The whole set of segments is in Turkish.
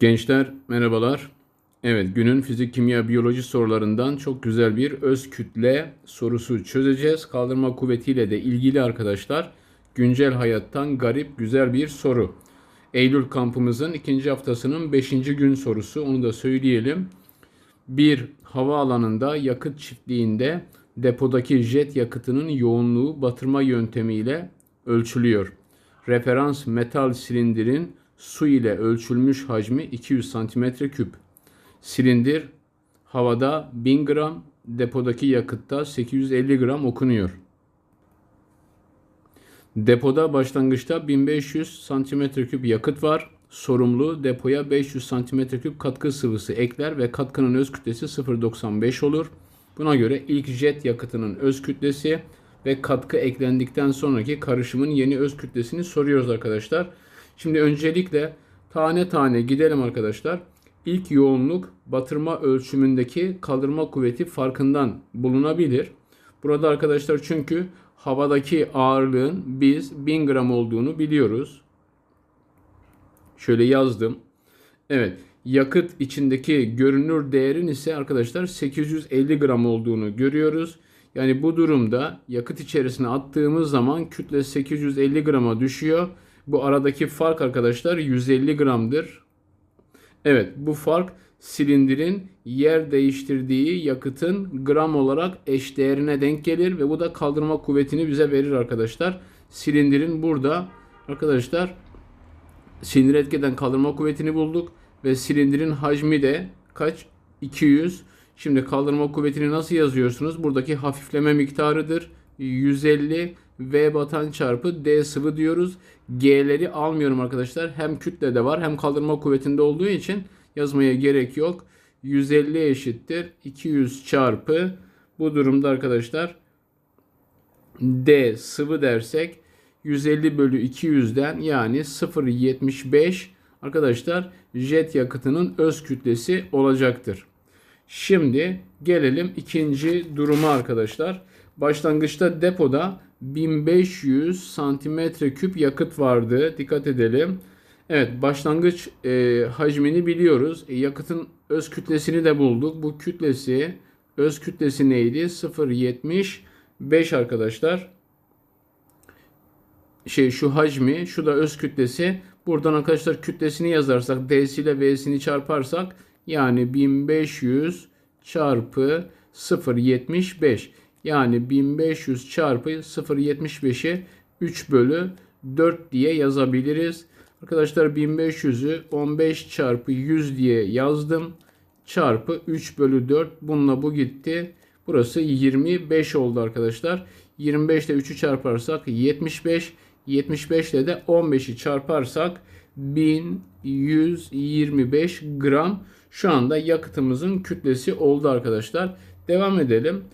Gençler merhabalar. Evet günün fizik, kimya, biyoloji sorularından çok güzel bir öz kütle sorusu çözeceğiz. Kaldırma kuvvetiyle de ilgili arkadaşlar güncel hayattan garip güzel bir soru. Eylül kampımızın ikinci haftasının beşinci gün sorusu onu da söyleyelim. Bir havaalanında yakıt çiftliğinde depodaki jet yakıtının yoğunluğu batırma yöntemiyle ölçülüyor. Referans metal silindirin su ile ölçülmüş hacmi 200 cm3. Silindir havada 1000 gram, depodaki yakıtta 850 gram okunuyor. Depoda başlangıçta 1500 cm3 yakıt var. Sorumlu depoya 500 cm3 katkı sıvısı ekler ve katkının öz kütlesi 0.95 olur. Buna göre ilk jet yakıtının öz kütlesi ve katkı eklendikten sonraki karışımın yeni öz kütlesini soruyoruz arkadaşlar. Şimdi öncelikle tane tane gidelim arkadaşlar. İlk yoğunluk batırma ölçümündeki kaldırma kuvveti farkından bulunabilir. Burada arkadaşlar çünkü havadaki ağırlığın biz 1000 gram olduğunu biliyoruz. Şöyle yazdım. Evet yakıt içindeki görünür değerin ise arkadaşlar 850 gram olduğunu görüyoruz. Yani bu durumda yakıt içerisine attığımız zaman kütle 850 grama düşüyor. Bu aradaki fark arkadaşlar 150 gramdır. Evet bu fark silindirin yer değiştirdiği yakıtın gram olarak eş değerine denk gelir ve bu da kaldırma kuvvetini bize verir arkadaşlar. Silindirin burada arkadaşlar silindir etkeden kaldırma kuvvetini bulduk ve silindirin hacmi de kaç? 200. Şimdi kaldırma kuvvetini nasıl yazıyorsunuz? Buradaki hafifleme miktarıdır. 150 V batan çarpı D sıvı diyoruz. G'leri almıyorum arkadaşlar. Hem kütle de var hem kaldırma kuvvetinde olduğu için yazmaya gerek yok. 150 eşittir 200 çarpı bu durumda arkadaşlar D sıvı dersek 150 bölü 200'den yani 0.75 arkadaşlar jet yakıtının öz kütlesi olacaktır. Şimdi gelelim ikinci duruma arkadaşlar. Başlangıçta depoda 1500 santimetre küp yakıt vardı. Dikkat edelim. Evet başlangıç e, hacmini biliyoruz. E, yakıtın öz kütlesini de bulduk. Bu kütlesi öz kütlesi neydi? 0.75 arkadaşlar. Şey şu hacmi, şu da öz kütlesi. Buradan arkadaşlar kütlesini yazarsak D'si ile V'sini çarparsak yani 1500 çarpı 0.75 yani 1500 çarpı 0.75'i 3 bölü 4 diye yazabiliriz. Arkadaşlar 1500'ü 15 çarpı 100 diye yazdım. Çarpı 3 bölü 4. Bununla bu gitti. Burası 25 oldu arkadaşlar. 25 ile 3'ü çarparsak 75. 75 ile de 15'i çarparsak 1125 gram şu anda yakıtımızın kütlesi oldu arkadaşlar. Devam edelim.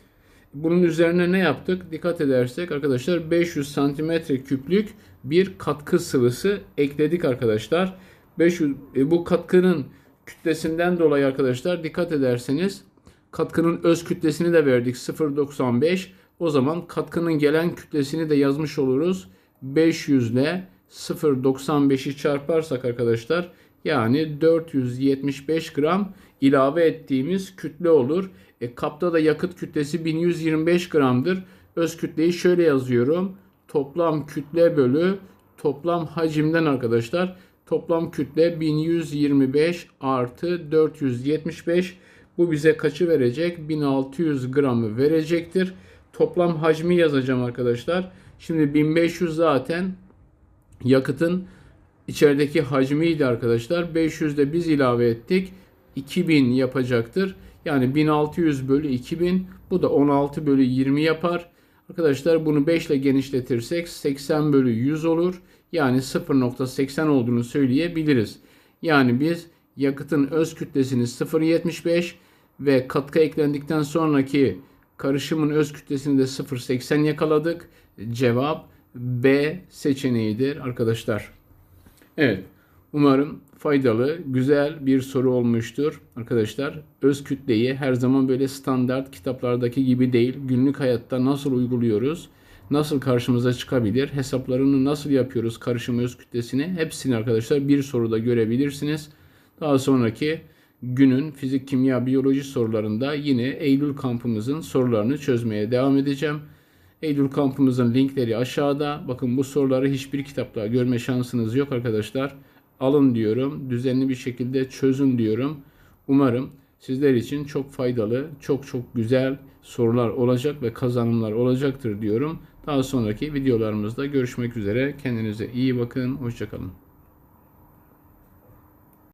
Bunun üzerine ne yaptık? Dikkat edersek arkadaşlar 500 santimetre küplük bir katkı sıvısı ekledik arkadaşlar. 500 e, bu katkının kütlesinden dolayı arkadaşlar dikkat ederseniz katkının öz kütlesini de verdik 0.95. O zaman katkının gelen kütlesini de yazmış oluruz. 500 ile 0.95'i çarparsak arkadaşlar yani 475 gram ilave ettiğimiz kütle olur. E, kapta da yakıt kütlesi 1125 gramdır. Öz kütleyi şöyle yazıyorum. Toplam kütle bölü toplam hacimden arkadaşlar. Toplam kütle 1125 artı 475. Bu bize kaçı verecek? 1600 gramı verecektir. Toplam hacmi yazacağım arkadaşlar. Şimdi 1500 zaten yakıtın içerideki hacmiydi arkadaşlar. 500 de biz ilave ettik. 2000 yapacaktır. Yani 1600 bölü 2000 bu da 16 bölü 20 yapar. Arkadaşlar bunu 5 ile genişletirsek 80 bölü 100 olur. Yani 0.80 olduğunu söyleyebiliriz. Yani biz yakıtın öz kütlesini 0.75 ve katkı eklendikten sonraki karışımın öz kütlesini de 0.80 yakaladık. Cevap B seçeneğidir arkadaşlar. Evet. Umarım faydalı, güzel bir soru olmuştur arkadaşlar. Öz kütleyi her zaman böyle standart kitaplardaki gibi değil, günlük hayatta nasıl uyguluyoruz, nasıl karşımıza çıkabilir, hesaplarını nasıl yapıyoruz karışım öz kütlesini hepsini arkadaşlar bir soruda görebilirsiniz. Daha sonraki günün fizik, kimya, biyoloji sorularında yine Eylül kampımızın sorularını çözmeye devam edeceğim. Eylül kampımızın linkleri aşağıda. Bakın bu soruları hiçbir kitapta görme şansınız yok arkadaşlar. Alın diyorum. Düzenli bir şekilde çözün diyorum. Umarım sizler için çok faydalı, çok çok güzel sorular olacak ve kazanımlar olacaktır diyorum. Daha sonraki videolarımızda görüşmek üzere. Kendinize iyi bakın. Hoşçakalın.